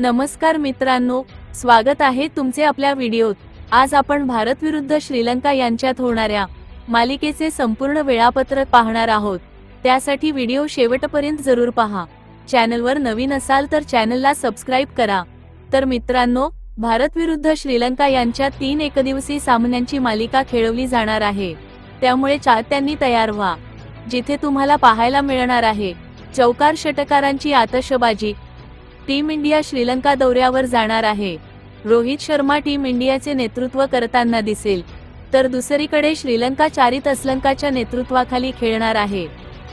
नमस्कार मित्रांनो स्वागत आहे तुमचे आपल्या व्हिडिओत. आज आपण भारत विरुद्ध श्रीलंका यांच्यात होणाऱ्या मालिकेचे संपूर्ण वेळापत्रक पाहणार आहोत. त्यासाठी व्हिडिओ शेवटपर्यंत जरूर पहा. चॅनलवर नवीन असाल तर चॅनलला सबस्क्राईब करा. तर मित्रांनो भारत विरुद्ध श्रीलंका यांच्या तीन एकदिवसीय सामन्यांची मालिका खेळवली जाणार आहे. त्यामुळे चाहत्यांनी तयार व्हा. जिथे तुम्हाला पाहायला मिळणार आहे चौकार षटकारांची आतषबाजी टीम इंडिया श्रीलंका दौऱ्यावर जाणार आहे. रोहित शर्मा टीम इंडियाचे नेतृत्व करताना दिसेल. तर दुसरीकडे श्रीलंका चारित असलंकाच्या नेतृत्वाखाली खेळणार आहे.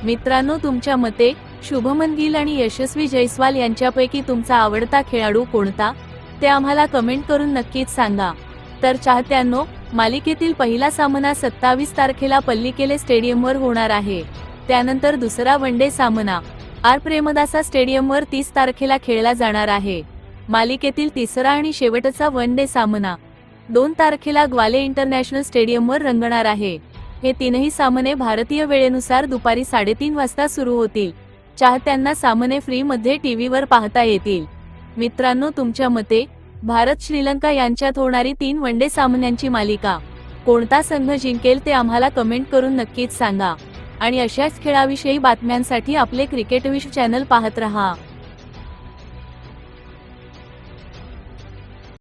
मित्रांनो तुमच्या मते शुभमन गिल आणि यशस्वी जयस्वाल यांच्यापैकी तुमचा आवडता खेळाडू कोणता? ते आम्हाला कमेंट करून नक्कीच सांगा. तर चाहत्यांनो मालिकेतील पहिला सामना सत्तावीस तारखेला पल्लिकेले स्टेडियमवर होणार आहे. त्यानंतर दुसरा वनडे सामना. आर प्रेमदासा स्टेडियमवर तीस तारखेला खेळला जाणार आहे. मालिकेतील तिसरा आणि शेवटचा वन डे सामना. दोन तारखेला ग्वाले इंटरनॅशनल स्टेडियमवर रंगणार आहे. हे तीनही सामने भारतीय वेळेनुसार दुपारी साडेतीन वाजता सुरू होतील. चाहत्यांना सामने फ्रीमध्ये टी टीव्हीवर पाहता येतील. मित्रांनो तुमच्या मते भारत श्रीलंका यांच्यात होणारी तीन वनडे सामन्यांची मालिका कोणता संघ जिंकेल ते आम्हाला कमेंट करून नक्कीच सांगा. आणि अशाच खेळाविषयी बातम्यांसाठी आपले क्रिकेट विश चॅनल पाहत रहा.